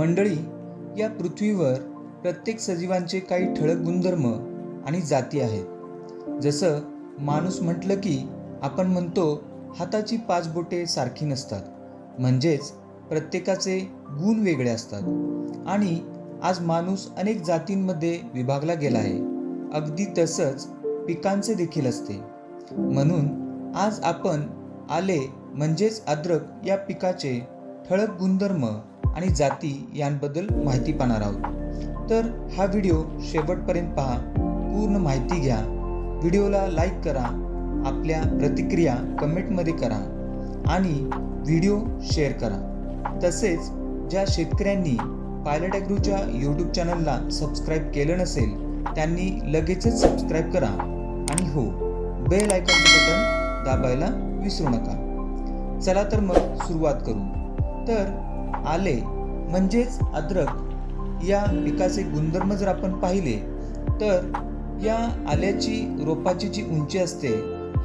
मंडळी या पृथ्वीवर प्रत्येक सजीवांचे काही ठळक गुणधर्म आणि जाती आहेत. जसं माणूस म्हटलं की आपण म्हणतो हाताची पाच बोटे सारखी नसतात. म्हणजेच प्रत्येकाचे गुण वेगळे असतात. आणि आज माणूस अनेक जातींमध्ये विभागला गेला आहे. अगदी तसंच पिकांचे देखील असते. म्हणून आज आपण आले म्हणजेच अद्रक या पिकाचे ठळक गुणधर्म आणि जाती यांबद्दल माहिती पाहणार आहोत. तर हा व्हिडिओ शेवटपर्यंत पहा. पूर्ण माहिती घ्या. व्हिडिओला लाईक करा. आपल्या प्रतिक्रिया कमेंटमध्ये करा. आणि व्हिडिओ शेअर करा. तसेच ज्या शेतकऱ्यांनी पायलट ॲग्रूच्या यूट्यूब चॅनलला सबस्क्राईब केलं नसेल त्यांनी लगेचच सबस्क्राईब करा. आणि हो बेल आयकॉनचे बटन दाबायला विसरू नका. चला तर मग सुरुवात करू. तर आले म्हणजेच अद्रक. या पिकाचे गुणधर्म जर आपण पाहिले तर या आल्याची रोपाची जी उंची असते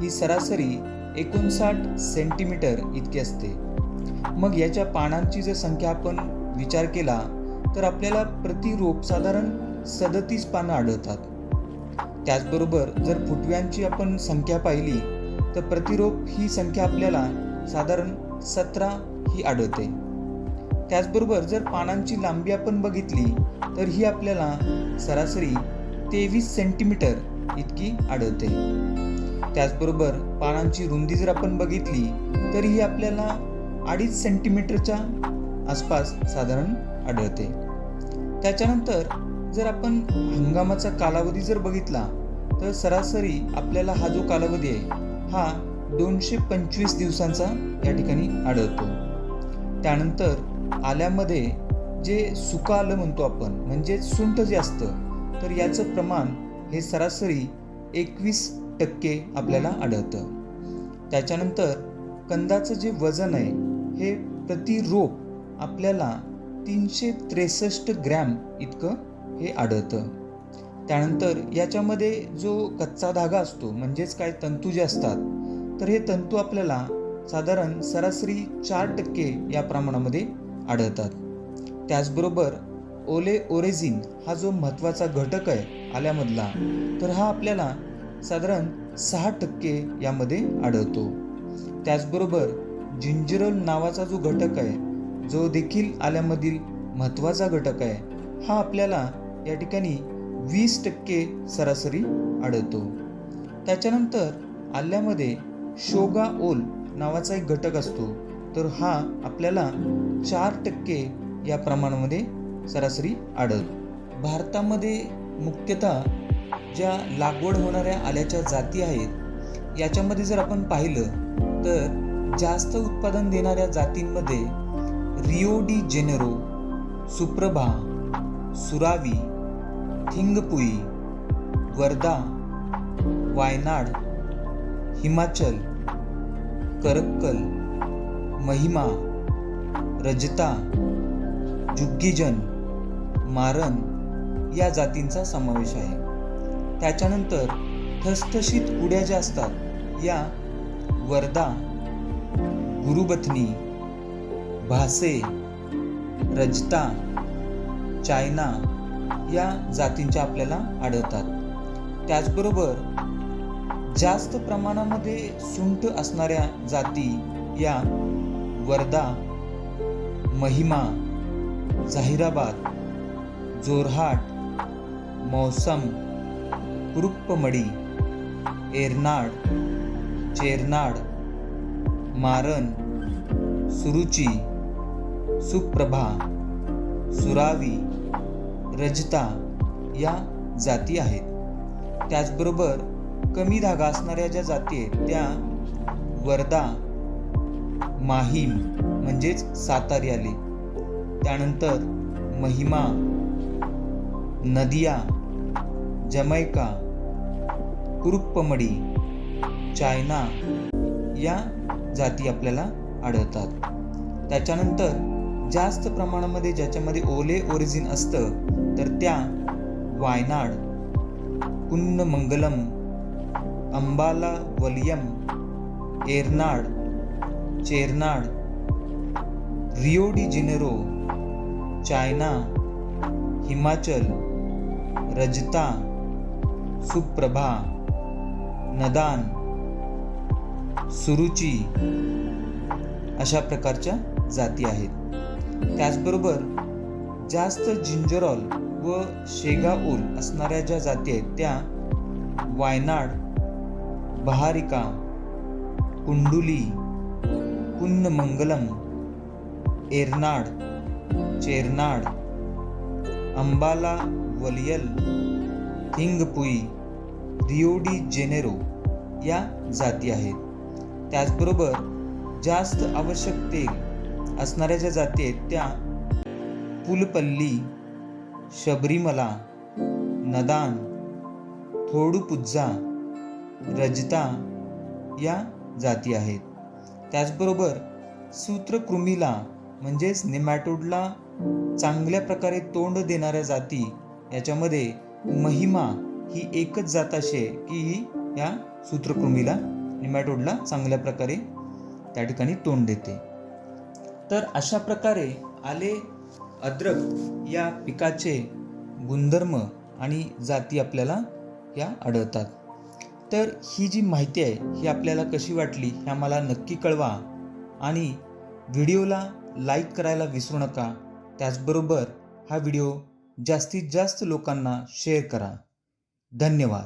ही सरासरी एकोणसाठ सेंटीमीटर इतकी असते. मग याच्या पानांची जर संख्या आपण विचार केला तर आपल्याला प्रति रोप साधारण सदतीस पानं आढळतात. त्याचबरोबर जर फुटव्यांची आपण संख्या पाहिली तर प्रतिरोप ही संख्या आपल्याला साधारण सतरा ही आढळते. त्याचबरोबर जर पानांची लांबी आपण बघितली तर ही आपल्याला सरासरी तेवीस सेंटीमीटर इतकी आढळते. त्याचबरोबर पानांची रुंदी जर आपण बघितली तर ही आपल्याला अडीच सेंटीमीटरच्या आसपास साधारण आढळते. त्याच्यानंतर जर आपण हंगामाचा कालावधी जर बघितला तर सरासरी आपल्याला हा जो कालावधी आहे हा दोनशे पंचवीस दिवसांचा या ठिकाणी आढळतो. त्यानंतर आल्यामध्ये जे सुका आलं म्हणतो आपण म्हणजे सुंठ जे असतं तर याचं प्रमाण हे सरासरी एकवीस टक्के आपल्याला आढळतं. त्याच्यानंतर कंदाचं जे वजन आहे हे प्रति रोप आपल्याला तीनशे त्रेसष्ट ग्रॅम इतकं हे आढळतं. त्यानंतर याच्यामध्ये जो कच्चा धागा असतो म्हणजेच काय तंतू जे असतात तर हे तंतू आपल्याला साधारण सरासरी चार टक्के या प्रमाणामध्ये आढळतात. त्याचबरोबर ओले ओरेझिन हा जो महत्त्वाचा घटक आहे आल्यामधला तर हा आपल्याला साधारण सहा टक्के यामध्ये आढळतो. त्याचबरोबर जिंजरल नावाचा जो घटक आहे जो देखील आल्यामधील महत्त्वाचा घटक आहे हा आपल्याला या ठिकाणी वीस टक्के सरासरी आढळतो. त्याच्यानंतर आल्यामध्ये शोगा ओल नावाचा एक घटक असतो. तर हा आपल्याला चार टक्के या प्रमाणामध्ये सरासरी आढळतो. भारतामध्ये मुख्यतः ज्या लागवड होणाऱ्या आल्याच्या जाती आहेत याच्यामध्ये जर आपण पाहिलं तर जास्त उत्पादन देणाऱ्या जातींमध्ये Rio de Janeiro Suprabha Suravi Thingpui Wardha Wayanad Himachal Karakkal Mahima Rajatha Juggijan Maran या जातींचा समावेश आहे. त्याच्यानंतर ठसठशीत कुड्या ज्या असतात या वर्धा गुरुबथनी भासे रजता चायना या जातींच्या आपल्याला आढळतात. त्याचबरोबर जास्त प्रमाणामध्ये सुंठ असणाऱ्या जाती या वर्धा महिमा झाहिराबाद जोरहाट मौसम कुरुप्पमडी एरनाड चेरनाड मारन सुरुची सुप्रभा सुरावी रजता या जाती आहेत. त्याचबरोबर कमी धागा असणाऱ्या ज्या जाती आहेत त्या वर्धा माहीम म्हणजेच सातारी आली. त्यानंतर महिमा नदिया जमैका कुरुप्पमडी चायना या जाती आपल्याला आढळतात. त्याच्यानंतर जास्त प्रमाणामध्ये ज्याच्यामध्ये ओले ओरिजिन असतं तर त्या Wayanad Kunnamangalam Ambala Valiyam Ernad Cheranad Rio de Janeiro China Himachal Rajatha Suprabha Nadan Suruchi अशा प्रकारच्या जाती आहेत. त्याचबरोबर जास्त जिंजरॉल व शेगाऊल असणाऱ्या ज्या जाती आहेत त्या Wayanad Baharika Kunduli Kunnamangalam Ernad Chernad Ambala Valiyal Thingpui Rio de Janeiro या जाती आहेत. त्याचबरोबर जास्त आवश्यक तेल असणाऱ्या ज्या जाती आहेत त्या पुलपल्ली शबरीमला नदान थोडुपुज्जा रजता या जाती आहेत. त्याचबरोबर सूत्रकृमीला म्हणजेच निमॅटोडला चांगल्या प्रकारे तोंड देणाऱ्या जाती याच्यामध्ये महिमा ही एकच जात अशी आहे की ही या सूत्रकृमीला निमॅटोडला चांगल्या प्रकारे त्या ठिकाणी तोंड देते. तर अशा प्रकारे आले अद्रक या पिकाचे गुणधर्म आणि जाती आपल्याला या आढळतात. तर ही जी माहिती आहे ही आपल्याला कशी वाटली ह्या मला नक्की कळवा. आणि व्हिडिओला लाईक करायला विसरू नका. त्याचबरोबर हा व्हिडिओ जास्तीत जास्त लोकांना शेअर करा. धन्यवाद.